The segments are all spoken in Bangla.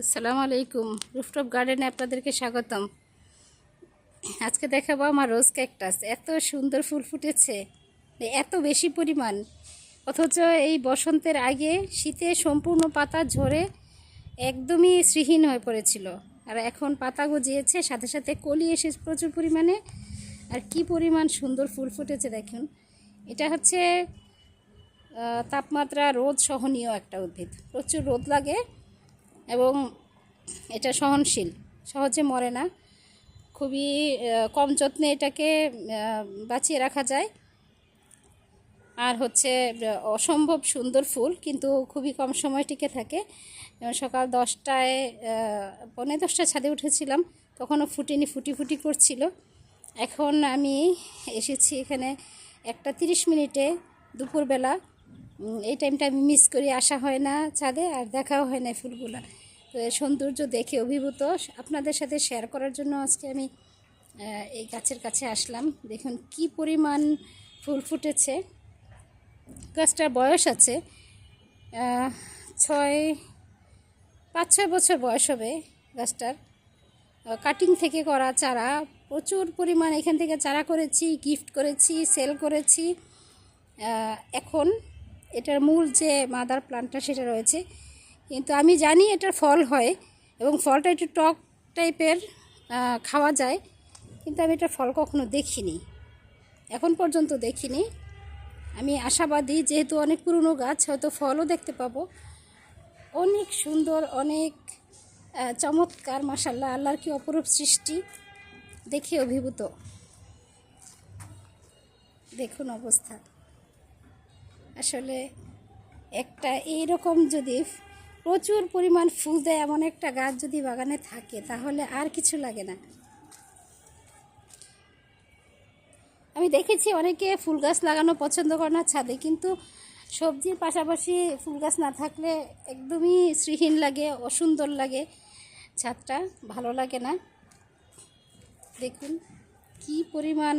আসসালামু আলাইকুম। রুফটপ গার্ডেনে আপনাদেরকে স্বাগতম। আজকে দেখাবো আমার রোজ ক্যাকটাস এত সুন্দর ফুল ফুটেছে। এত বেশি পরিমাণ। অথচ এই বসন্তের আগে শীতে সম্পূর্ণ পাতা ঝরে একদমই শ্রীহীন হয়ে পড়েছিল। আর এখন পাতা গজিয়েছে, সাথে সাথে কলি এসেছে প্রচুর পরিমাণে। আর কি পরিমাণ সুন্দর ফুল ফুটেছে দেখুন। এটা হচ্ছে তাপমাত্রা রোদ সহনীয় একটা উদ্ভিদ। প্রচুর রোদ লাগে। এবং এটা সহনশীল সহজে মরে না। খুবই কম যত্নে এটাকে বাঁচিয়ে রাখা যায়। আর হচ্ছে অসম্ভব সুন্দর ফুল কিন্তু খুবই কম সময় টিকে থাকে। সকাল দশটায় আহ, পৌনে দশটায় ছাদে উঠেছিলাম তখনও ফুটিনি ফুটি ফুটি করছিল। এখন আমি এসেছি এখানে একটা তিরিশ মিনিটে দুপুরবেলা। এই টাইমটা আমি মিস করি, আসা হয় না ছাদে আর দেখাও হয় না ফুলগুলো। তো এর সৌন্দর্য দেখে অভিভূত। আপনাদের সাথে শেয়ার করার জন্য আজকে আমি এই গাছের কাছে আসলাম। দেখুন কি পরিমাণ ফুল ফুটেছে। গাছটার বয়স আছে ছয়, পাঁচ, ছয় বছর বয়স হবে গাছটার। কাটিং থেকে করা চারা, প্রচুর পরিমাণ এখান থেকে চারা করেছি গিফট করেছি সেল করেছি। এখন এটার মূল যে মাদার প্লান্টটা সেটা রয়েছে। কিন্তু আমি জানি এটার ফল হয় এবং ফলটা একটু টক টাইপের খাওয়া যায়। কিন্তু আমি এটার ফল কখনো দেখিনি। এখন পর্যন্ত দেখিনি। আমি আশাবাদী যেহেতু অনেক পুরনো গাছ, হয়তো ফলও দেখতে পাবো। অনেক সুন্দর, অনেক চমৎকার মাসাল্লাহ আল্লাহর কি অপরূপ সৃষ্টি দেখে অভিভূত। দেখুন অবস্থা। আসলে একটা এইরকম যদি প্রচুর পরিমাণ ফুল দেয় এমন একটা গাছ যদি বাগানে থাকে, তাহলে আর কিছু লাগে না। আমি দেখেছি অনেকে ফুল গাছ লাগানো পছন্দ করে না ছাদে, কিন্তু সবজির পাশাপাশি ফুল গাছ না থাকলে একদমই শ্রীহীন লাগে, অসুন্দর লাগে। ছাদটা ভালো লাগে না। দেখুন, কি পরিমাণ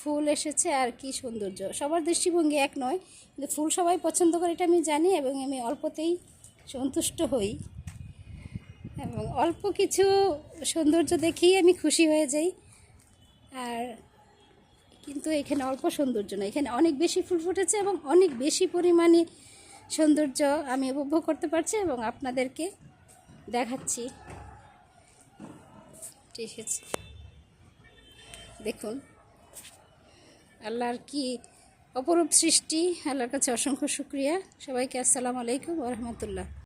ফুল এসেছে আর কি সৌন্দর্য। সবার দৃষ্টিভঙ্গি এক নয়, কিন্তু ফুল সবাই পছন্দ করে এটা আমি জানি এবং আমি অল্পতেই সন্তুষ্ট হই। এবং অল্প কিছু সৌন্দর্য দেখেই আমি খুশি হয়ে যাই। আর কিন্তু এখানে অল্প সৌন্দর্য না এখানে অনেক বেশি ফুল ফুটেছে এবং অনেক বেশি পরিমাণে সৌন্দর্য আমি উপভোগ করতে পারছি এবং আপনাদেরকে দেখাচ্ছি। ঠিক আছে। দেখুন আল্লাহর কি অপরূপ সৃষ্টি আল্লাহর কাছে অসংখ্য শুক্রিয়া। সবাইকে আসসালামু আলাইকুম রহমতুল্লাহ।